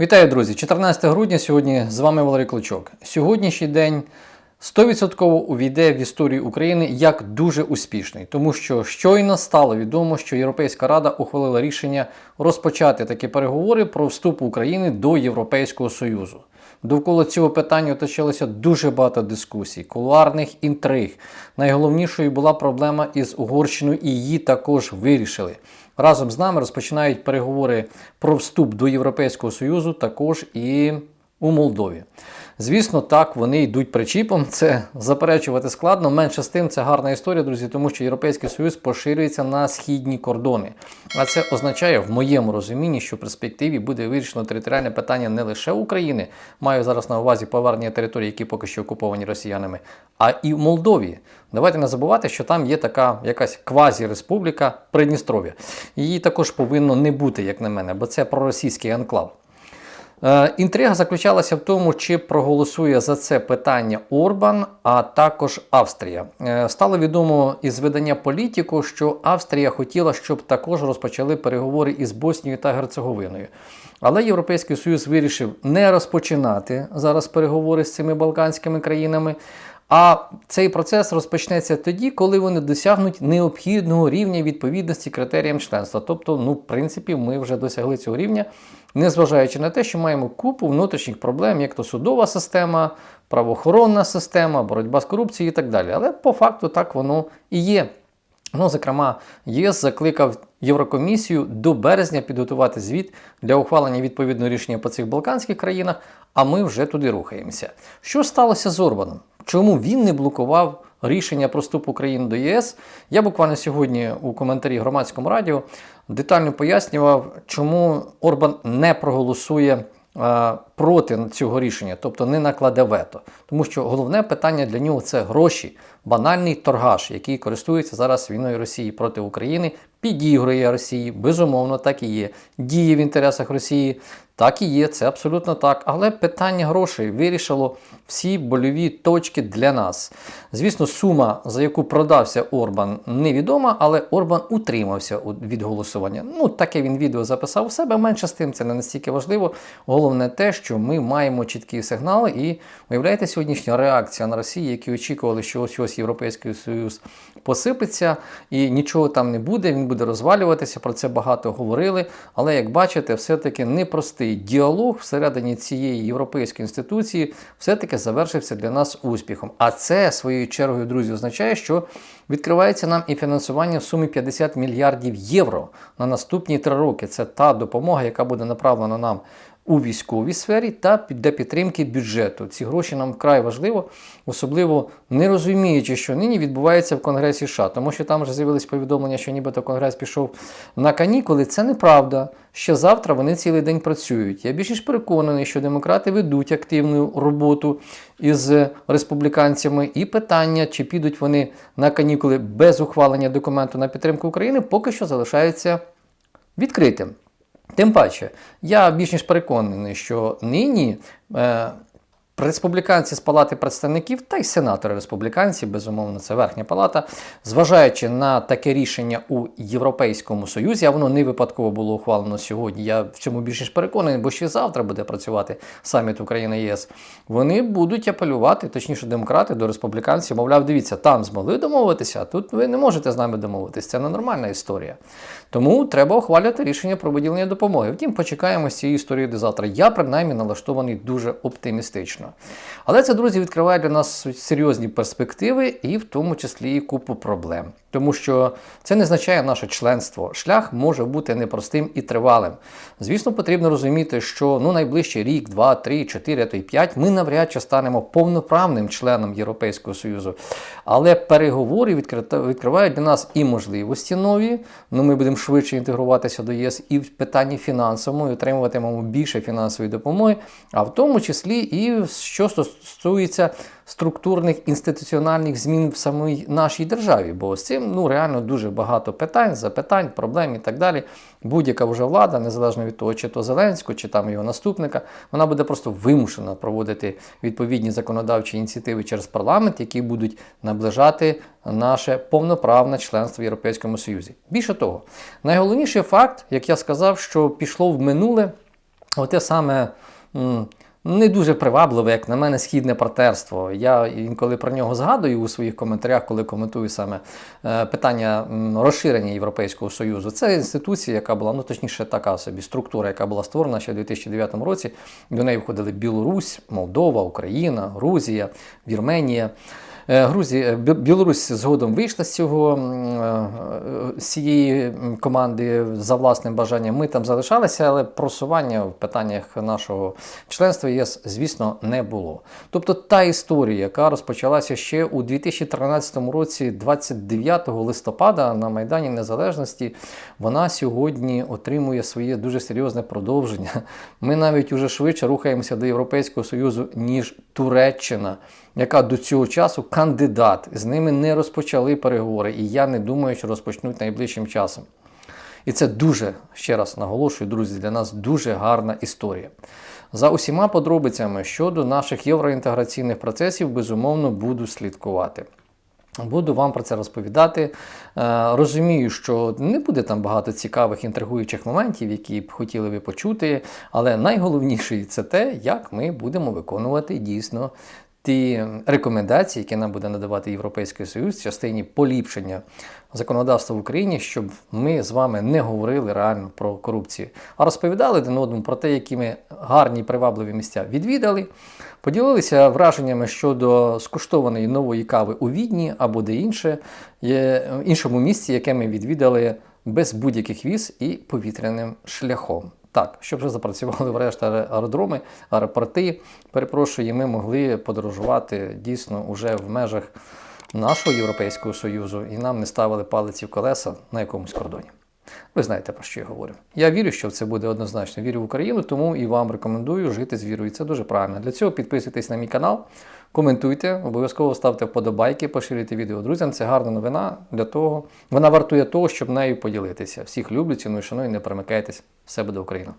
Вітаю, друзі! 14 грудня сьогодні з вами Валерій Клочок. Сьогоднішній день 100% увійде в історію України як дуже успішний, тому що щойно стало відомо, що Європейська Рада ухвалила рішення розпочати такі переговори про вступ України до Європейського Союзу. Довкола цього питання точилося дуже багато дискусій, кулуарних інтриг. Найголовнішою була проблема із Угорщиною, і її також вирішили. Разом з нами розпочинають переговори про вступ до Європейського Союзу також і у Молдові. Звісно, так, вони йдуть причіпом, це заперечувати складно. Менше з тим, це гарна історія, друзі, тому що Європейський Союз поширюється на східні кордони. А це означає, в моєму розумінні, що в перспективі буде вирішено територіальне питання не лише України, маю зараз на увазі повернення територій, які поки що окуповані росіянами, а і в Молдові. Давайте не забувати, що там є така якась квазі-республіка Придністров'я. Її також повинно не бути, як на мене, бо це проросійський анклав. Е, Інтрига заключалася в тому, чи проголосує за це питання Орбан, а також Австрія. Е, Стало відомо із видання політику, що Австрія хотіла, щоб також розпочали переговори із Боснією та Герцеговиною. Але Європейський Союз вирішив не розпочинати зараз переговори з цими балканськими країнами. А цей процес розпочнеться тоді, коли вони досягнуть необхідного рівня відповідності критеріям членства. Тобто, ну, в принципі, ми вже досягли цього рівня, незважаючи на те, що маємо купу внутрішніх проблем, як то судова система, правоохоронна система, боротьба з корупцією і так далі. Але по факту так воно і є. Ну, зокрема, ЄС закликав Єврокомісію до березня підготувати звіт для ухвалення відповідного рішення по цих балканських країнах, а ми вже туди рухаємося. Що сталося з Орбаном? Чому він не блокував рішення про вступ України до ЄС? Я буквально сьогодні у коментарі громадському радіо детально пояснював, чому Орбан не проголосує е, проти цього рішення, тобто не накладе вето. Тому що головне питання для нього це гроші, банальний торгаш, який користується зараз війною Росії проти України, підігрує Росії, безумовно, так і є. Діє в інтересах Росії, так і є, це абсолютно так. Але питання грошей вирішило всі больові точки для нас. Звісно, сума, за яку продався Орбан, невідома, але Орбан утримався від голосування. Ну, таке він відео записав у себе. Менше з тим, це не настільки важливо. Головне те, що ми маємо чіткі сигнали, і уявляєте, сьогоднішня реакція на Росію, які очікували, що ось ось Європейський Союз посипеться і нічого там не буде. Він буде розвалюватися. Про це багато говорили. Але як бачите, все-таки непростий діалог всередині цієї європейської інституції все-таки завершився для нас успіхом. А це своєю чергою, друзі, означає, що відкривається нам і фінансування в сумі 50 мільярдів євро на наступні три роки. Це та допомога, яка буде направлена нам у військовій сфері та для підтримки бюджету. Ці гроші нам вкрай важливо, особливо не розуміючи, що нині відбувається в Конгресі США, тому що там вже з'явились повідомлення, що нібито Конгрес пішов на канікули. Це неправда. Ще завтра вони цілий день працюють. Я більш ніж переконаний, що демократи ведуть активну роботу із республіканцями, і питання, чи підуть вони на канікули без ухвалення документу на підтримку України, поки що залишається відкритим. Тим паче, я більш ніж переконаний, що нині е, республіканці з палати представників та й сенатори республіканці, безумовно, це верхня палата, зважаючи на таке рішення у Європейському Союзі, а воно не випадково було ухвалено сьогодні. Я в цьому більш ніж переконаний, бо ще завтра буде працювати саміт Україна ЄС. Вони будуть апелювати, точніше, демократи до республіканців, мовляв, дивіться, там змогли домовитися, а тут ви не можете з нами домовитися. Це ненормальна історія. Тому треба ухвалювати рішення про виділення допомоги. Втім, почекаємо з цієї історії до завтра. Я принаймні налаштований дуже оптимістично. Але це, друзі, відкриває для нас серйозні перспективи і в тому числі і купу проблем. Тому що це не означає наше членство. Шлях може бути непростим і тривалим. Звісно, потрібно розуміти, що ну найближчий рік, два, три, чотири, то й п'ять ми навряд чи станемо повноправним членом Європейського Союзу. Але переговори відкривають для нас і можливості нові. Ну ми будемо швидше інтегруватися до ЄС і в питанні фінансовому, і отримуватимемо більше фінансової допомоги, а в тому числі і що стосується структурних інституціональних змін в самій нашій державі. Бо з цим ну реально дуже багато питань, запитань, проблем і так далі. Будь-яка вже влада, незалежно від того, чи то Зеленського, чи там його наступника, вона буде просто вимушена проводити відповідні законодавчі ініціативи через парламент, які будуть наближати наше повноправне членство в Європейському Союзі. Більше того, найголовніший факт, як я сказав, що пішло в минуле. Оте саме не дуже привабливе, як на мене, східне партнерство. Я інколи про нього згадую у своїх коментарях, коли коментую саме е, питання розширення Європейського Союзу. Це інституція, яка була, ну точніше, така собі структура, яка була створена ще в 2009 році. До неї входили Білорусь, Молдова, Україна, Грузія, Вірменія. Е, Грузія, Білорусь згодом вийшла з цього е, з цієї команди за власним бажанням. Ми там залишалися, але просування в питаннях нашого членства ЄС, звісно, не було. Тобто та історія, яка розпочалася ще у 2013 році, 29 листопада на Майдані Незалежності, вона сьогодні отримує своє дуже серйозне продовження. Ми навіть уже швидше рухаємося до Європейського Союзу, ніж Туреччина, яка до цього часу кандидат. З ними не розпочали переговори, і я не думаю, що розпочнуть найближчим часом. І це дуже, ще раз наголошую, друзі, для нас дуже гарна історія. За усіма подробицями щодо наших євроінтеграційних процесів, безумовно, буду слідкувати. Буду вам про це розповідати. Е, Розумію, що не буде там багато цікавих інтригуючих моментів, які б хотіли ви почути. Але найголовніше це те, як ми будемо виконувати дійсно ті рекомендації, які нам буде надавати Європейський Союз в частині поліпшення законодавства в Україні, щоб ми з вами не говорили реально про корупцію, а розповідали один одному про те, які ми гарні привабливі місця відвідали, поділилися враженнями щодо скуштованої нової кави у Відні або де інше, іншому місці, яке ми відвідали без будь-яких віз і повітряним шляхом. Так, щоб вже запрацювали врешті аеродроми, аеропорти, перепрошую, і ми могли подорожувати дійсно уже в межах нашого Європейського Союзу, і нам не ставили палиці в колеса на якомусь кордоні. Ви знаєте, про що я говорю. Я вірю, що це буде однозначно. Вірю в Україну, тому і вам рекомендую жити з вірою. Це дуже правильно. Для цього підписуйтесь на мій канал, коментуйте, обов'язково ставте вподобайки, поширюйте відео друзям. Це гарна новина для того. Вона вартує того, щоб нею поділитися. Всіх люблю, ціную, шаную, не перемикайтесь. Все буде Україна.